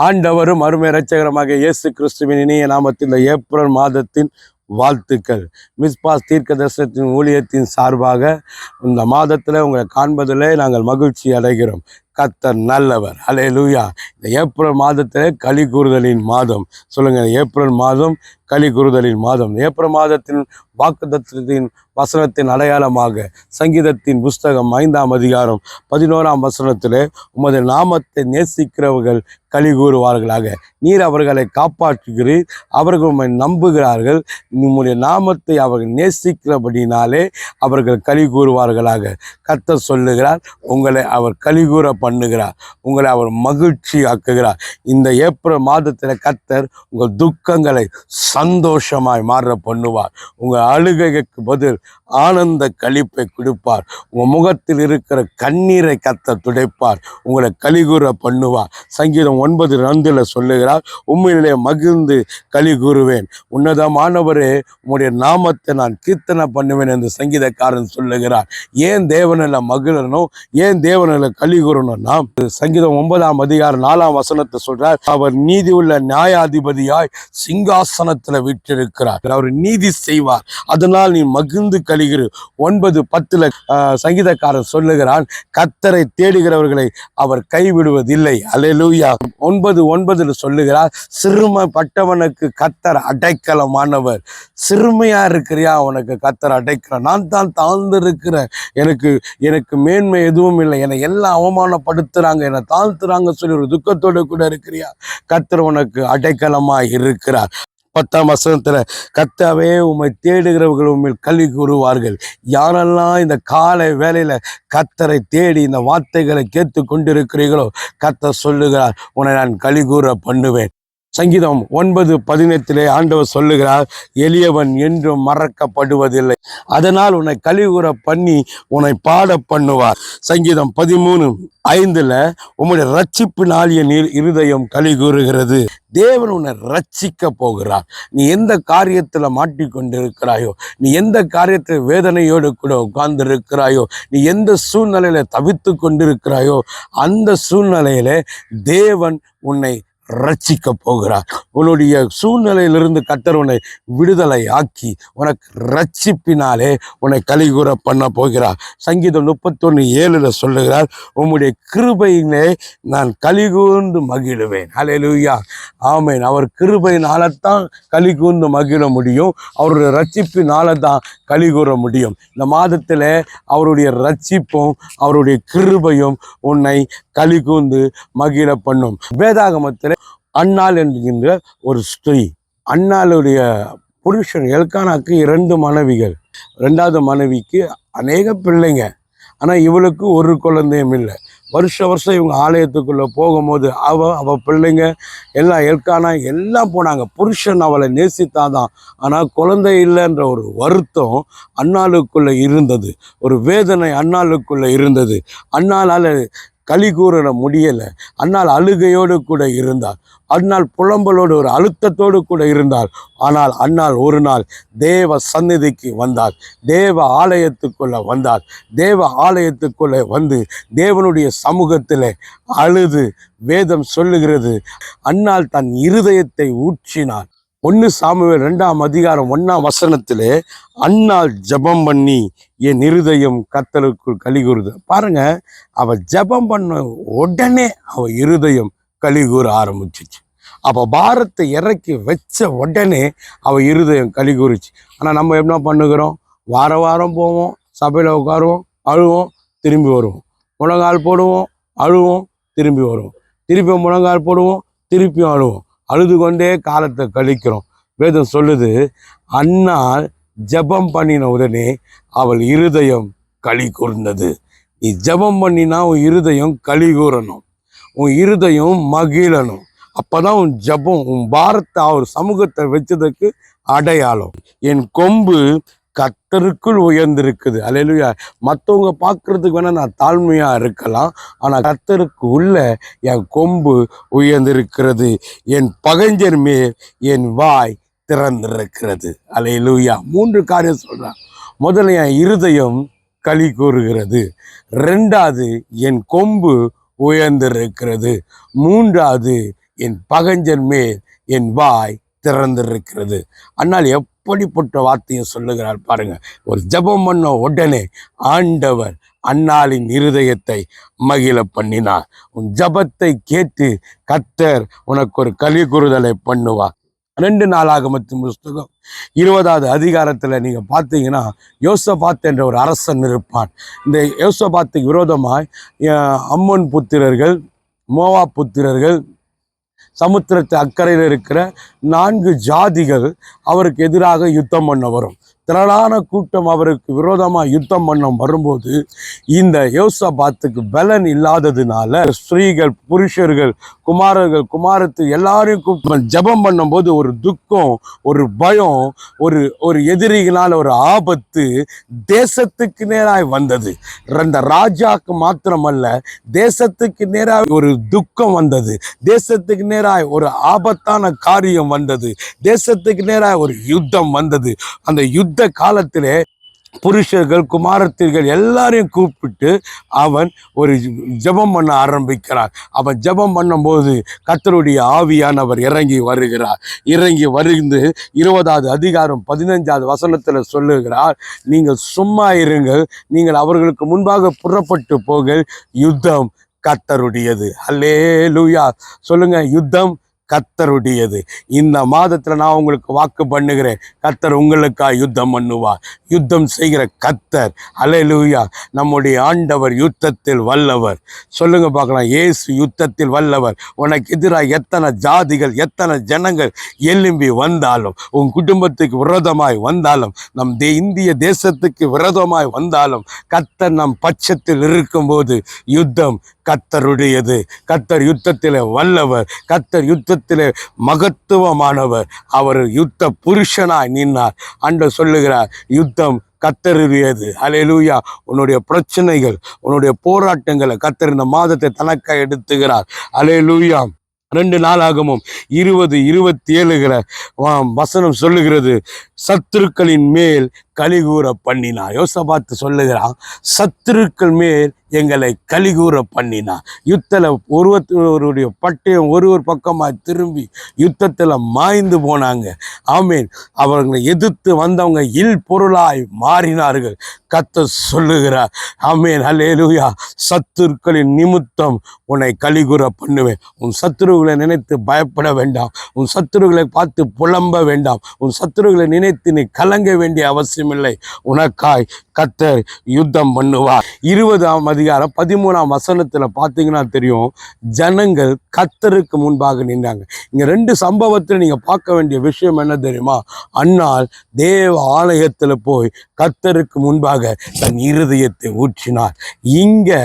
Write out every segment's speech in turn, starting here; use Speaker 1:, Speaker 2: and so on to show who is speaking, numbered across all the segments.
Speaker 1: ஆண்டவரும் அருமை இரட்சகரமாக இயேசு கிறிஸ்துவின் இணைய நாமத்தில் ஏப்ரல் மாதத்தின் வாழ்த்துக்கள். மிஸ்பாஸ் தீர்க்க தரிசனத்தின் ஊழியத்தின் சார்பாக இந்த மாதத்தில் உங்களை காண்பதிலே நாங்கள் மகிழ்ச்சி அடைகிறோம். கத்தர் நல்லவர். அலே லூயா இந்த ஏப்ரல் மாதத்தில் களி கூறுதலின் மாதம். சொல்லுங்கள் ஏப்ரல் மாதம் களி கூறுதலின் மாதம் ஏப்ரல் மாதத்தின் வாக்குதத்தின் வசனத்தின் அடையாளமாக சங்கீதத்தின் புஸ்தகம் ஐந்தாம் அதிகாரம் பதினோராம் வசனத்திலே உமது நாமத்தை நேசிக்கிறவர்கள் களி கூறுவார்களாக நீர் அவர்களை காப்பாற்றுகிறீர் அவர்கள் உண்மை நம்புகிறார்கள். உம்முடைய நாமத்தை அவர்கள் நேசிக்கிறபடினாலே அவர்கள் களி கூறுவார்களாக கத்த சொல்லுகிறார் உங்களை அவர் களி கூற பண்ணுகிறார் உங்களை அவர் மகிழ்ச்சி ஆக்குகிறார் இந்த ஏப்ரல் மாதத்தில் கத்தர் உங்கள் துக்கங்களை சந்தோஷமாய் மாற பண்ணுவார். உங்கள் அழுகைக்கு பதில் ஆனந்த கழிப்பை கொடுப்பார். உங்கள் முகத்தில் இருக்கிற கண்ணீரை கத்த துடைப்பார். உங்களை கலிகூற பண்ணுவார். சங்கீதம் ஒன்பது நந்தில் சொல்லுகிறார் உண்மையிலே மகிழ்ந்து களி கூறுவேன் உன்னதமானவரே உங்களுடைய நாமத்தை நான் கீர்த்தனை பண்ணுவேன் என்று சங்கீதக்காரன் சொல்லுகிறார். ஏன் தேவனில் மகிழணும் ஏன் தேவனில் களி கூறணும்னா சங்கீதம் ஒன்பதாம் அதிகாரம் நாலாம் வசனத்தை சொல்றார் அவர் நீதி உள்ள நியாயாதிபதியாய் சிங்காசனத்தில் விட்டிருக்கிறார் அவர் நீதி செய்வார். அதனால் நீ மகிழ்ந்து கலி கழிகிறு ஒன்பது பத்துல சங்கீதக்காரர் சங்கீதக்காரன் சொல்லுகிறான் கத்தரை தேடுகிறவர்களை அவர் கைவிடுவதில்லை. அலையலூயா ஒன்பது ஒன்பதுல சொல்லுகிறார் சிறுமைப்பட்டவனுக்கு கத்தர் அடைக்கலமானவர். சிறுமையா இருக்கிறியா? உனக்கு கத்தர் அடைக்கலம் நான் தான் தாழ்ந்து இருக்கிறேன் எனக்கு எனக்கு மேன்மை எதுவும் இல்லை. என்னை எல்லாம் அவமானப்படுத்துறாங்க. என்னை தாழ்த்துறாங்க சொல்லி ஒரு துக்கத்தோடு கூட இருக்கிறியா? கத்தர் உனக்கு அடைக்கலமா இருக்கிறார். பத்தாம் வசனத்தில் கத்தாவே உம்மை தேடுகிறவர்கள் உண்மையில் கல்வி கூறுவார்கள். யாரெல்லாம் இந்த காலை வேலையில் கத்தரை தேடி இந்த வார்த்தைகளை கேட்டு கொண்டிருக்கிறீர்களோ கத்தர் சொல்லுகிறார் உன்னை நான் களி கூற பண்ணுவேன். சங்கீதம் ஒன்பது பதினெட்டிலே ஆண்டவர் சொல்லுகிறார் எளியவன் என்றும் மறக்கப்படுவதில்லை. அதனால் உன்னை கழிவுற பண்ணி உன்னை பாட பண்ணுவார். சங்கீதம் பதிமூணு ஐந்துல உம்முடைய ரட்சிப்பு நாளிய நீர் இருதயம் கழிகூறுகிறது தேவன் உன்னை ரட்சிக்க போகிறார். நீ எந்த காரியத்தில் மாட்டிக்கொண்டிருக்கிறாயோ நீ எந்த காரியத்தில் வேதனையோடு கூட உட்கார்ந்திருக்கிறாயோ நீ எந்த சூழ்நிலையில தவித்து கொண்டிருக்கிறாயோ அந்த சூழ்நிலையில தேவன் உன்னை ரட்சிக்க போகிறார். உன்னுடைய சூழ்நிலையிலிருந்து கத்தர் உன்னை விடுதலை ஆக்கி உனக்கு ரட்சிப்பினாலே உன்னை கலிகூற பண்ண போகிறார். சங்கீதம் முப்பத்தொன்று ஏழுல சொல்லுகிறார் உம்முடைய கிருபையிலே நான் கலிகூர்ந்து மகிழுவேன். ஹalleluya ஆமேன். அவர் கிருபையினால்தான் கலிகூர்ந்து மகிழ முடியும். அவருடைய ரட்சிப்பினால தான் கலிகூற முடியும். இந்த மாதத்தில் அவருடைய ரட்சிப்பும் அவருடைய கிருபையும் உன்னை களி கூந்து மகிழ பண்ணும். வேதாகமத்தில் அன்னாள் என்கின்ற ஒரு ஸ்திரீ அன்னாளுடைய புருஷன் எல்கானாக்கு இரண்டு மனைவிகள். ரெண்டாவது மனைவிக்கு அநேக பிள்ளைங்க. ஆனால் இவளுக்கு ஒரு குழந்தையும் இல்லை. வருஷ வருஷம் இவங்க ஆலயத்துக்குள்ளே போகும்போது அவ அவ பிள்ளைங்க எல்லாம் எல்கானா எல்லாம் போனாங்க. புருஷன் அவளை நேசித்தாதான். ஆனால் குழந்தை இல்லைன்ற ஒரு வருத்தம் அண்ணாளுக்குள்ளே இருந்தது. ஒரு வேதனை அண்ணாளுக்குள்ளே இருந்தது. அண்ணாளால் களி கூற முடியலை. அன்னால் அழுகையோடு கூட இருந்தார் அன்னால் புலம்பலோடு ஒரு அழுத்தத்தோடு கூட இருந்தார் ஆனால் அன்னால் ஒரு நாள் தேவ சந்நிதிக்கு வந்தார் தேவ ஆலயத்துக்குள்ளே வந்தார் தேவ ஆலயத்துக்குள்ளே வந்து தேவனுடைய சமூகத்தில் அழுது வேதம் சொல்லுகிறது. அன்னால் தன் இருதயத்தை ஊற்றினார் ஒன்று சாமுவேல் ரெண்டாம் அதிகாரம் ஒன்றாம் வசனத்திலே அன்னால் ஜெபம் பண்ணி என் இருதயம் கத்தலுக்குள் கலிகூறுது பாருங்க அவ ஜெபம் பண்ண உடனே அவ இருதயம் கலிகூற ஆரம்பிச்சிச்சு. அப்போ பாரத்தை இறக்கி வச்ச உடனே அவ இருதயம் கலிகூறுச்சு ஆனால் நம்ம என்ன பண்ணுகிறோம்? வார வாரம் போவோம் சபையில் உட்காருவோம் அழுவோம் திரும்பி வருவோம். முழங்கால் போடுவோம் அழுவோம் திரும்பி வருவோம். திருப்பி முழங்கால் போடுவோம் திருப்பியும் அழுவோம். அழுது கொண்டே காலத்தை கழிக்கிறோம். வேதம் சொல்லுது அன்னால் ஜெபம் பண்ணின உடனே அவள் இருதயம் களி கூர்ந்தது. நீ ஜெபம் பண்ணினா உன் இருதயம் களி கூறணும். உன் இருதயம் மகிழணும். அப்பதான் உன் ஜெபம் உன் பாரத்தை அவர் சமூகத்தை வச்சதுக்கு அடையாளம். என் கொம்பு கத்தருக்குள் உயர்ந்திருக்குது. அலையிலுயா மற்றவங்க பார்க்கறதுக்கு வேணால் நான் தாழ்மையாக இருக்கலாம். ஆனால் கத்தருக்கு உள்ள என் கொம்பு உயர்ந்திருக்கிறது. என் பகஞ்சர் மேல் என் வாய் திறந்திருக்கிறது. அலையிலுயா மூன்று காரியம் சொல்கிறான் முதல்ல என் இருதயம் களி கூறுகிறது. ரெண்டாவது என் கொம்பு உயர்ந்திருக்கிறது. மூன்றாவது என் பகஞ்சன் மேல் என் வாய் திறந்திருக்கிறது. எப் அப்படிப்பட்ட வார்த்தையும் சொல்லுகிறார் பாருங்க. ஒரு ஜெபம் பண்ண உடனே ஆண்டவர் அன்னாளின் இருதயத்தை மகிழ பண்ணினார். உன் ஜெபத்தை கேட்டு கத்தர் உனக்கு ஒரு கலி குறுதலை பண்ணுவார் ரெண்டு மற்றும் புஸ்தகம் இருபதாவது அதிகாரத்தில் நீங்கள் பார்த்தீங்கன்னா யோசபாத் என்ற ஒரு அரசன் இருப்பான். இந்த யோசபாத்துக்கு விரோதமாய் அம்மன் புத்திரர்கள் மோவா புத்திரர்கள் சமுத்திரத்து அக்கறையில் இருக்கிற நான்கு ஜாதிகள் அவருக்கு எதிராக யுத்தம் பண்ண வரும். திரளான கூட்டம் அவருக்கு விரோதமாக யுத்தம் பண்ண வரும்போது இந்த யோசபாத்துக்கு பலன் இல்லாததுனால ஸ்திரீகள் புருஷர்கள் குமாரர்கள் குமாரத்து எல்லாரையும் கூப்பிட்டு ஜெபம் பண்ணும்போது ஒரு துக்கம் ஒரு பயம் ஒரு ஒரு எதிரிகளால் ஒரு ஆபத்து தேசத்துக்கு நேராய் வந்தது. அந்த ராஜாக்கு மாத்திரமல்ல தேசத்துக்கு நேராக ஒரு துக்கம் வந்தது. தேசத்துக்கு நேராய் ஒரு ஆபத்தான காரியம் வந்தது. தேசத்துக்கு நேராக ஒரு யுத்தம் வந்தது. அந்த யுத்த காலத்திலே புருஷர்கள் குமாரத்திர்கள் எல்லாரையும் கூப்பிட்டு அவன் ஒரு ஜெபம் பண்ண ஆரம்பிக்கிறார். அவன் ஜெபம் பண்ணும்போது கத்தருடைய ஆவியானவர் இறங்கி வருகிறார். இறங்கி வருந்து இருபதாவது அதிகாரம் பதினஞ்சாவது வசனத்தில் சொல்லுகிறார் நீங்கள் சும்மா இருங்கள் நீங்கள் அவர்களுக்கு முன்பாக புறப்பட்டு போக யுத்தம் கத்தருடையது அல்லே லூயா சொல்லுங்க யுத்தம் கத்தருடையது. இந்த மாதத்தில் நான் உங்களுக்கு வாக்கு பண்ணுகிறேன். கத்தர் உங்களுக்காக யுத்தம் பண்ணுவார். யுத்தம் செய்கிற கத்தர். அலையலூயா நம்முடைய ஆண்டவர் யுத்தத்தில் வல்லவர். சொல்லுங்க பார்க்கலாம். இயேசு யுத்தத்தில் வல்லவர். உனக்கு எதிராக எத்தனை ஜாதிகள் எத்தனை ஜனங்கள் எழும்பி வந்தாலும் உன் குடும்பத்துக்கு விரோதமாய் வந்தாலும் நம் தே இந்திய தேசத்துக்கு விரோதமாய் வந்தாலும் கத்தர் நம் பட்சத்தில் இருக்கும்போது யுத்தம் கத்தருடையது. கத்தர் யுத்தத்தில் வல்லவர். கத்தர் யுத்தத்தில் மகத்துவமானவர். அவர் யுத்த புருஷனாய் நின்னார். அன்று சொல்லுகிறார் யுத்தம் கத்தருடையது. அலையலூயா உன்னுடைய பிரச்சனைகள் உன்னுடைய போராட்டங்களை கத்தர் இந்த மாதத்தை தனக்காக எடுத்துகிறார். அலையலூயா ரெண்டு நாளாகவும் இருபது இருபத்தி ஏழுகிற வசனம் சொல்லுகிறது சத்துருக்களின் மேல் கலிகூற பண்ணினா யோசபாத்து சொல்லுகிறான் சத்துருக்கள் மேல் எங்களை கலிகூற பண்ணினா யுத்தத்தில் ஒருவருடைய பட்டயம் ஒரு ஒரு பக்கமாக திரும்பி யுத்தத்தில் மாய்ந்து போனாங்க. ஆமீன். அவர்களை எதிர்த்து வந்தவங்க இல் பொருளாய் மாறினார்கள். கத்த சொல்லுகிறார் ஆமீன். அல்லேலூயா சத்துருக்களின் நிமித்தம் உன்னை கலிகூற பண்ணுவேன் உன் சத்துருகளை நினைத்து பயப்பட வேண்டாம். உன் சத்துருகளை பார்த்து புலம்ப வேண்டாம். உன் சத்துருகளை நினைத்து நீ கலங்க வேண்டிய அவசியம் அவசியமில்லை. உனக்காய் கத்தர் யுத்தம் பண்ணுவார். இருபதாம் அதிகாரம் பதிமூணாம் வசனத்தில் பார்த்தீங்கன்னா தெரியும். ஜனங்கள் கத்தருக்கு முன்பாக நின்றாங்க. இங்கே ரெண்டு சம்பவத்தில் நீங்கள் பார்க்க வேண்டிய விஷயம் என்ன தெரியுமா? அன்னால் தேவ ஆலயத்தில் போய் கத்தருக்கு முன்பாக தன் இருதயத்தை ஊற்றினார். இங்கே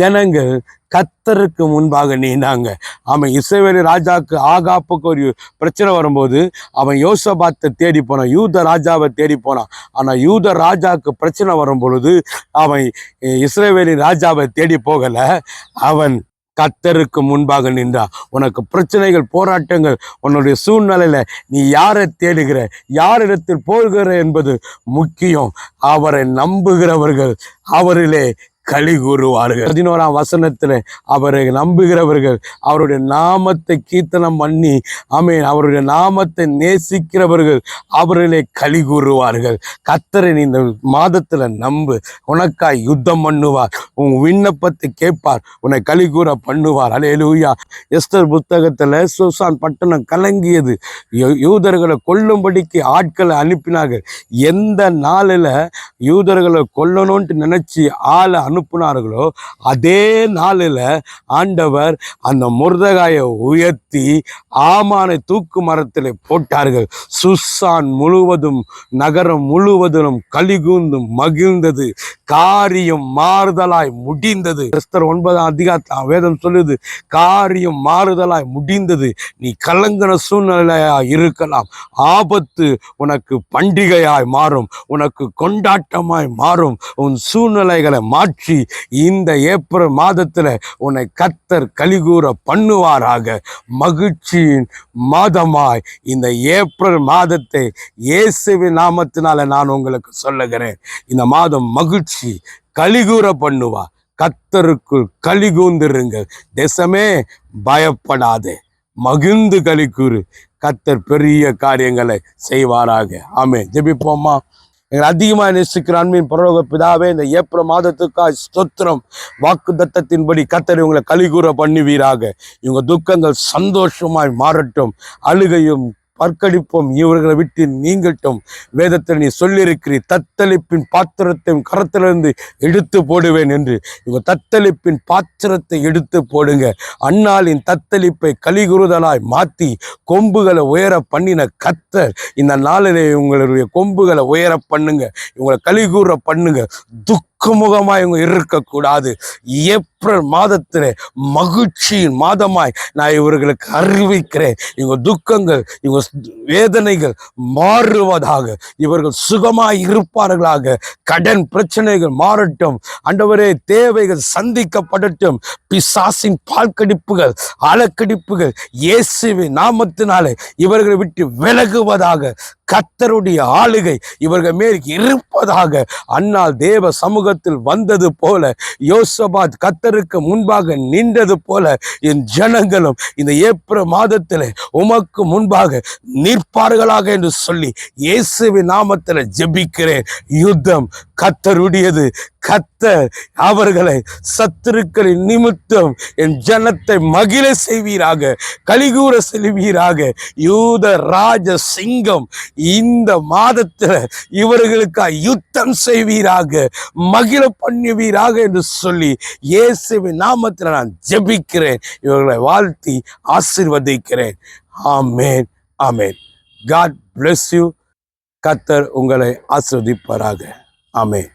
Speaker 1: ஜனங்கள் கத்தருக்கு முன்பாக நீந்தாங்க. அவன் இசைவேலி ராஜாக்கு ஆகாப்புக்கு ஒரு பிரச்சனை வரும்போது அவன் யோசபாத்தை தேடி போனான் யூத ராஜாவை தேடி போனான். ஆனால் யூத ராஜாவுக்கு பிரச்சனை வரும் பொழுது அவன் இஸ்ரேவேலி ராஜாவை தேடி போகலை. அவன் கத்தருக்கு முன்பாக நின்றா உனக்கு பிரச்சனைகள் போராட்டங்கள் உன்னுடைய சூழ்நிலையில நீ யாரை தேடுகிற யாரிடத்தில் போகிற என்பது முக்கியம். அவரை நம்புகிறவர்கள் அவரிலே களி கூறுவார்கள் பதினோராம் வசனத்தில் அவரை நம்புகிறவர்கள் அவருடைய நாமத்தை கீர்த்தனம் பண்ணி ஆமீன் அவருடைய நாமத்தை நேசிக்கிறவர்கள் அவர்களே களி கூறுவார்கள் கத்தரை இந்த மாதத்துல நம்பு உனக்காய் யுத்தம் பண்ணுவார் உன் விண்ணப்பத்தை கேட்பார் உன்னை களி கூற பண்ணுவார். அலையலூயா எஸ்தர் புத்தகத்துல சுசான் பட்டணம் கலங்கியது. யூதர்களை கொல்லும்படிக்கு ஆட்களை அனுப்பினார்கள். எந்த நாளில் யூதர்களை கொல்லணும்ட்டு நினைச்சு ஆளை அனுப்புனார்களோ அதே நாளில் ஆண்டவர் அந்த முருதகாயை உயர்த்தி ஆமானை தூக்கு மரத்தில் போட்டார்கள். சுசான் முழுவதும் நகரம் முழுவதும் கலிகூந்து மகிழ்ந்தது. காரியம் மாறுதலாய் முடிந்தது. கிறிஸ்தர் ஒன்பதாம் அதிகாரத்தில் வேதம் சொல்லுது காரியம் மாறுதலாய் முடிந்தது. நீ கலங்கின சூழ்நிலையா இருக்கலாம். ஆபத்து உனக்கு பண்டிகையாய் மாறும். உனக்கு கொண்டாட்டமாய் மாறும். உன் சூழ்நிலைகளை மாற்றி இந்த ஏப்ரல் மாதத்துல உன்னை கத்தர் கலிகூற பண்ணுவாராக. மகிழ்ச்சியின் மாதமாய் இந்த ஏப்ரல் மாதத்தை இயேசுவின் நாமத்தினால நான் உங்களுக்கு சொல்லுகிறேன். இந்த மாதம் மகிழ்ச்சி கலிகூற பண்ணுவா. கத்தருக்குள் கலிகூந்திருங்கள் தேசமே பயப்படாதே. மகிழ்ந்து களி கத்தர் பெரிய காரியங்களை செய்வாராக. ஆமே ஜெபிப்போமா எங்களை அதிகமாக நேசிக்கிற அன்பின் பரலோக பிதாவே இந்த ஏப்ரல் மாதத்துக்காக ஸ்தோத்திரம் வாக்கு தத்தத்தின்படி கத்தர் இவங்களை கலிகூற பண்ணுவீராக. இவங்க துக்கங்கள் சந்தோஷமாய் மாறட்டும் அழுகையும் பற்கடிப்போம் இவர்களை விட்டு நீங்கட்டும். வேதத்தில் நீ சொல்லியிருக்கிறீர் தத்தளிப்பின் பாத்திரத்தையும் கரத்திலிருந்து எடுத்து போடுவேன் என்று. இவங்க தத்தளிப்பின் பாத்திரத்தை எடுத்து போடுங்க. அன்னாலின் தத்தளிப்பை கலிகுறுதலாய் மாற்றி கொம்புகளை உயர பண்ணின கத்தர் இந்த நாளிலே இவங்களுடைய கொம்புகளை உயர பண்ணுங்க. இவங்களை கலிகூற பண்ணுங்க. துக்கமுகமாய் இவங்க இருக்கக்கூடாது. ஏப்ரல் மாதத்தில் மகிழ்ச்சியின் மாதமாய் நான் இவர்களுக்கு அறிவிக்கிறேன். இவங்க துக்கங்கள் இவங்க வேதனைகள் மாறுவதாக இவர்கள் சுகமாய் இருப்பார்களாக. கடன் பிரச்சனைகள் மாறட்டும். அண்டவரே தேவைகள் சந்திக்கப்படட்டும். பிசாசின் பால்கடிப்புகள் அலக்கடிப்புகள் இயேசுவின் நாமத்தினாலே இவர்களை விட்டு விலகுவதாக கத்தருடைய ஆளுகை இவர்கள் மேல் இருப்பதாக அன்னால் தேவ சமூகத்தில் வந்தது போல யோசபாத் கத்தருக்கு முன்பாக நின்றது போல என் ஜனங்களும் இந்த ஏப்ரல் மாதத்தில் உமக்கு முன்பாக நிற்பார்களாக என்று சொல்லி இயேசுவின் நாமத்தில் ஜெபிக்கிறேன். யுத்தம் கத்தருடையது கத்தர் அவர்களை சத்துருக்களின் நிமித்தம் என் ஜனத்தை மகிழ செய்வீராக கலிகூற செல்வீராக. யூத ராஜ சிங்கம் இந்த மாதத்தில் இவர்களுக்காக யுத்தம் செய்வீராக மகிழ பண்ணுவீராக என்று சொல்லி இயேசுவின் நாமத்தில் நான் ஜெபிக்கிறேன். இவர்களை வாழ்த்தி ஆசிர்வதிக்கிறேன். ஆமேன் ஆமேன். காட் பிளஸ் யூ கத்தர் உங்களை ஆசிர்வதிப்பாராக. ஆமேன்